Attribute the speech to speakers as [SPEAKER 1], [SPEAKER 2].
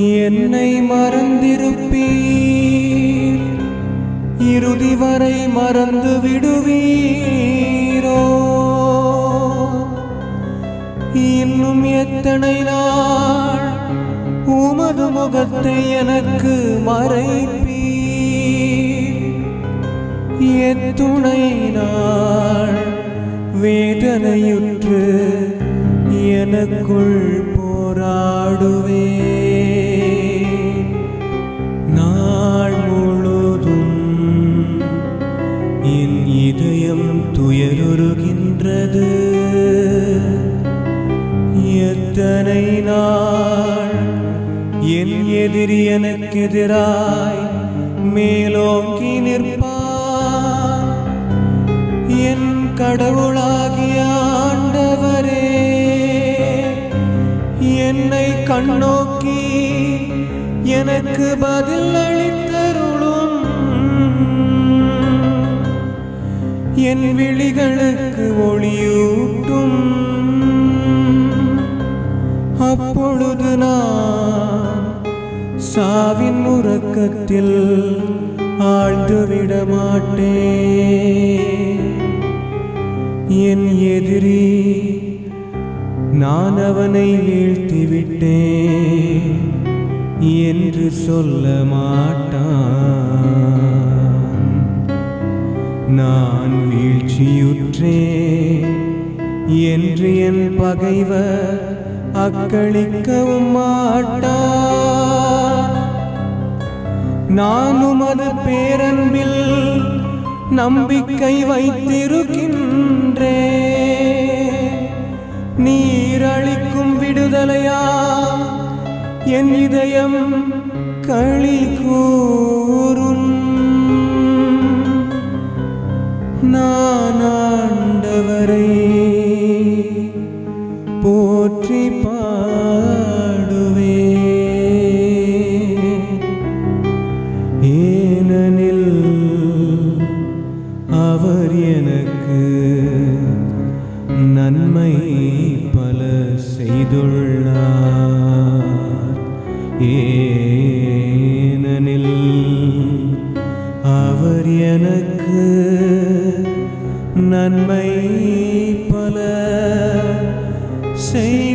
[SPEAKER 1] என்னை மறந்திருப்பீர். இறுதி வரை மறந்து விடுவீரோ. இன்னும் எத்தனை நாள் உமது முகத்தை எனக்கு மறைப்பீர். எத்துணை நாள் வேதனையுற்று எனக்குள் போராடுவேன். இதயம் துயருகின்றது எத்தனை நாள் என் எதிரி எனக்கெதிராய் மேலோங்கி நிற்பார் என் கடவுளாகிய ஆண்டவரே என்னை கண்ணோக்கி எனக்கு பதில் என் விழிகளுக்கு ஒளியூட்டும். அப்பொழுது நான் சாவின் உறக்கத்தில் ஆழ்ந்துவிட மாட்டேன் என் எதிரி நான் அவனை வீழ்த்திவிட்டேன் என்று சொல்ல மாட்டான். என்று என் பகைவர் அக்களிக்கவும் மாட்டார். நானும் அது பேரன்பில் நம்பிக்கை வைத்திருக்கின்றே நீர் அளிக்கும் விடுதலையா என் இதயம் களி கூறும். நான் ஆண்டவரே. போற்றி பாடுவே ஏனெனில் அவர் எனக்கு நன்மை பல செய்துள்ளார். ஏனெனில் அவர் எனக்கு நன்மை பல செய்துள்ளார்